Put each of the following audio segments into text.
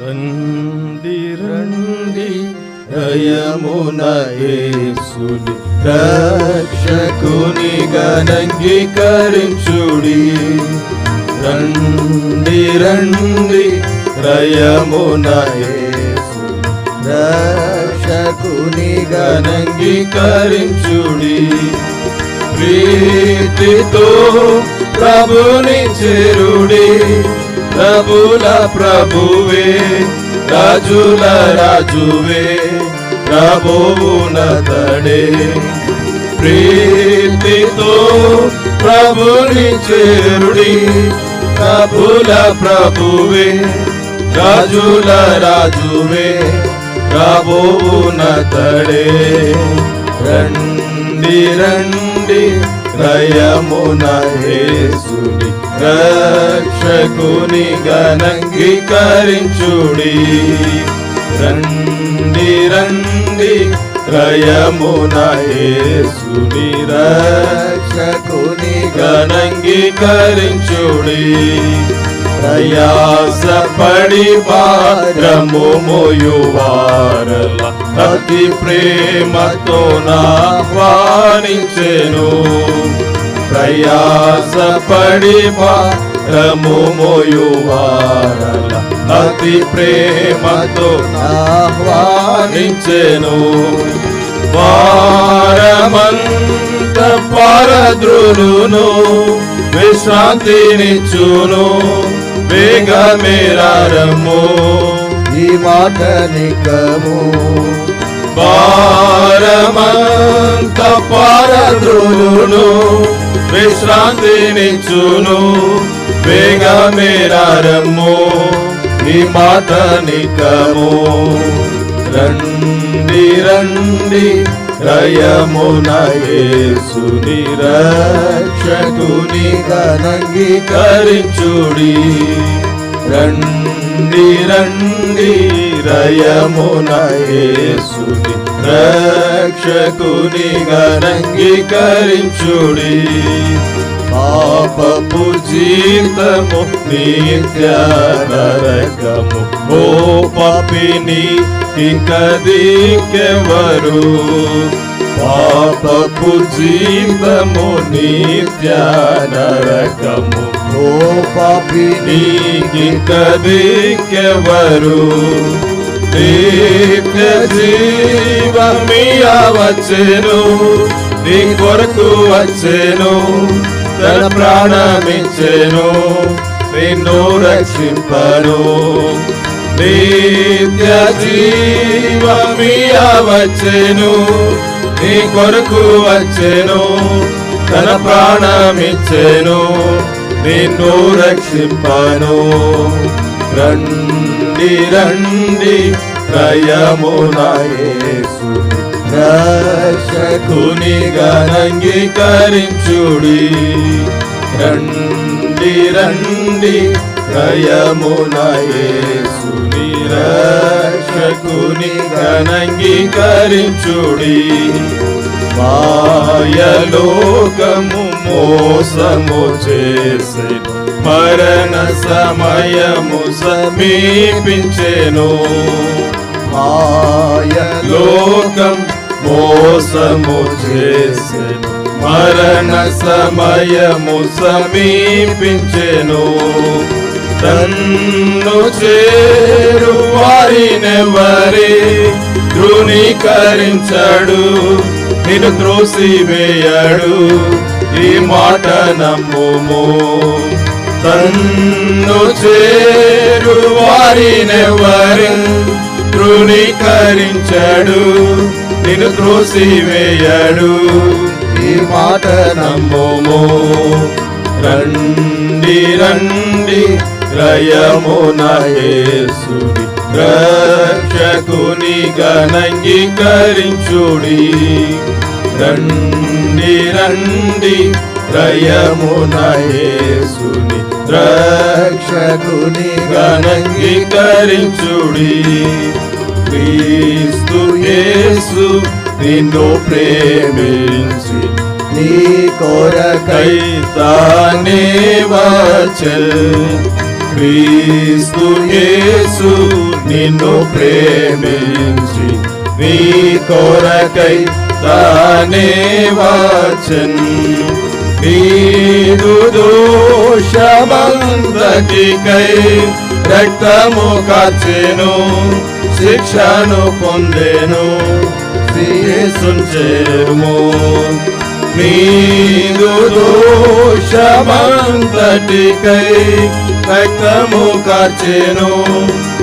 రండి రండి దయమున యేసుని రక్షకుని గణంగీకరించుడి. రండి రండి దయమున యేసుని రక్షకుని గణంగీకరించుడి. ప్రీతితో ప్రభుని చేరుడి. ప్రభుల ప్రభువే రాజుల రాజువే ప్రభువునతడే ప్రీతితో ప్రభుని చేరుడి ప్రభుల ప్రభువే రాజుల రాజువే ప్రభువునతడే రండి రండి రయమున యేసుని రక్షకుని గనంగీకరించుడి రండి రండి రయమున యేసుని రక్షకుని గనంగీకరించుడి ప్రయాసపడి భారము మోయువారల అతి ప్రేమతో నా వాణించెను ప్రయాసపడి భారము మోయువారల. అతి ప్రేమతో ఆహ్వానించెను. వారమంత పరద్రులును విశ్రాంతినిచ్చును. వేగమేరారము ఈ మాట నికము వారమంత పరద్రులును విశ్రాంతినిచ్చును వేగమేరారము నీ మాట నికము రండి రండి రయమున యేసుని రక్షకుని కనంగీకరించుడి రండి రండి రయమున యేసుని రక్షకుని గణంగీకరించుడి పాపపు జీతము నిత్య నరకము ఓ పాపిని ఇంక దిక్కెవరు పాపపు జీతము నిత్య నరకము ఓ పాపిని ఇంక దిక్కెవరు నిత్య జీవమియా వచ్చెను నీ కొరకు వచ్చెను తన ప్రాణమిచ్చెను నిన్ను రక్షింపను. నిత్య జీవమియా వచ్చెను నీ కొరకు వచ్చెను తన ప్రాణమిచ్చెను నిన్ను రక్షింపను. రండి. రండి రండి యేసుని రక్షకుని గణంగీకరించుడి. రండి రండి రయమున రక్షకుని గణంగీకరించుడి. మాయలోకము మోసము చేసే మరణ సమయము సమీపించెను. మాయ లోకం మోసము చేసే మరణ సమయము సమీపించెను. తన్ను చేరు వారినెవరి ధృనీకరించడు నిన్ను త్రోసివేయాడు. ఈ మాట నమ్ముము. తన్ను చేరు వారినెవరు? తృణీకరించడు నిన్ను త్రోసివేయాడు. ఈ మాట నమ్ముము. రండి రండి రయమున యేసుని రక్షకుని గణంగీకరించుడి రండి రండి రయమున యేసుని రక్షకుని గణంగీకరించుడి క్రీస్తు యేసు నిన్ను ప్రేమించి నీ కొరకై తానే వచ్చే క్రీస్తు యేసు నిన్ను ప్రేమించి నీ కొరకై తానే వచ్చన్ నీదు దోషమంతటికై రక్తము కాచెను శిక్షను పొందెను. చేరుము. నీదు దోషమంతటికై రక్తము కార్చెను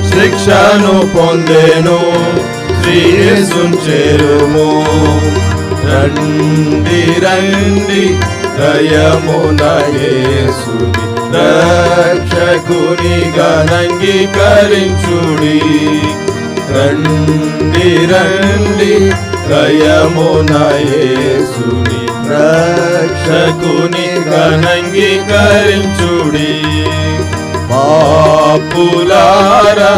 శిక్షను పొందెను. చేరుము. రండి రండి దయమున యేసుని రక్షకునిగా అంగీకరించుడి రండి రండి దయమున యేసుని రక్షకునిగా అంగీకరించుడి పాపులారా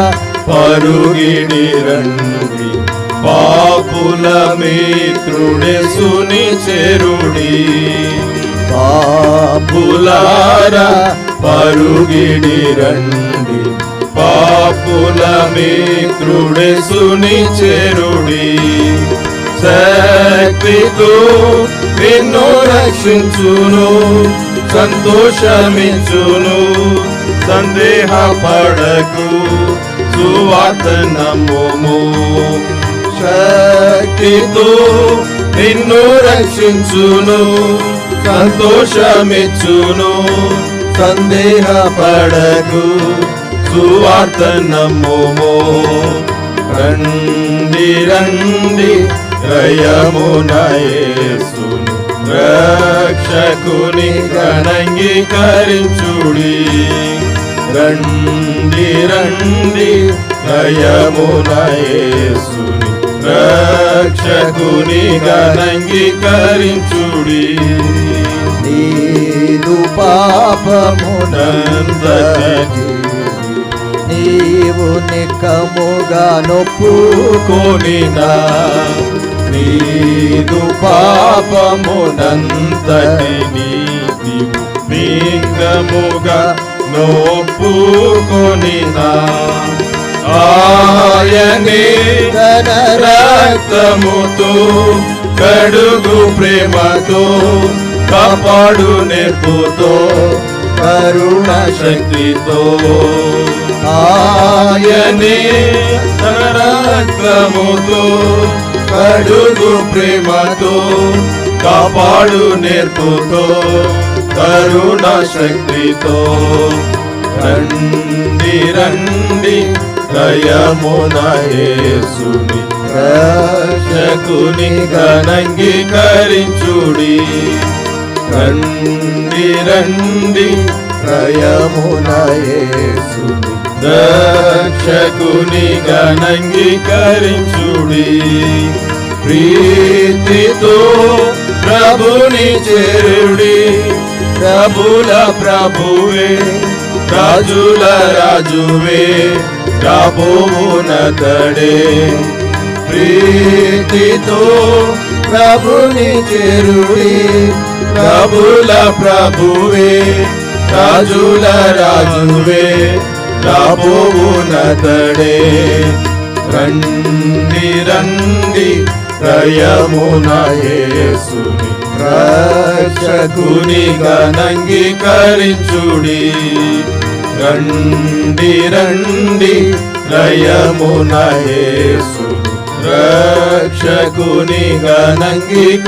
పరుగిడి రండి పాపుల మిత్రుడే సుని చెరుడి. పాపులారా పరుగిడి రండి పాపుల మిత్రుడే సుని చెరుడి. శక్తితో నిన్ను రక్షించును సంతోషమించును సందేహ పడకు సువార్త నమ్ముము శక్తితో నిన్ను రక్షించును. సంతోషమిచ్చును. సందేహ పడకు సువార్త నమ్ముము. రండి రండి రయమున యేసుని రక్షకుని గణంగీకరించుడి రండి రండి రయమున యేసుని రక్షకుని నీదు పాపమునందకి నీవు నికముగా నొప్పుకొనినా. నీదు పాపమునంతటి నీతి నింగముగా నొప్పుకొనినా. ఆయనే తన రక్తముతో కడుగు ప్రేమతో కాపాడు నేర్పుతో కరుణ శక్తితో. ఆయనే తన రక్తముతో కడుగు ప్రేమతో కాపాడు నేర్పుతో కరుణ శక్తితో. రండి రండి దయమున యేసుని రక్షకుని గణంగీకరించుడి రండి రండి రయమున యేసుని రక్షకుని గణంగీకరించుడి ప్రీతితో ప్రభుని చేరుడి. ప్రభుల ప్రభువే రాజుల రాజువే ప్రభువునతడే ప్రీతితో ప్రభుని చెరుడి. ప్రభుల ప్రభువే రాజుల రాజువే ప్రభువునతడే రండి రండి రయమునయేసుని రక్షకుని గణంగీకరించుడి రండి రండి రయమునయేసు రక్షకుని గణంగీకరించుడి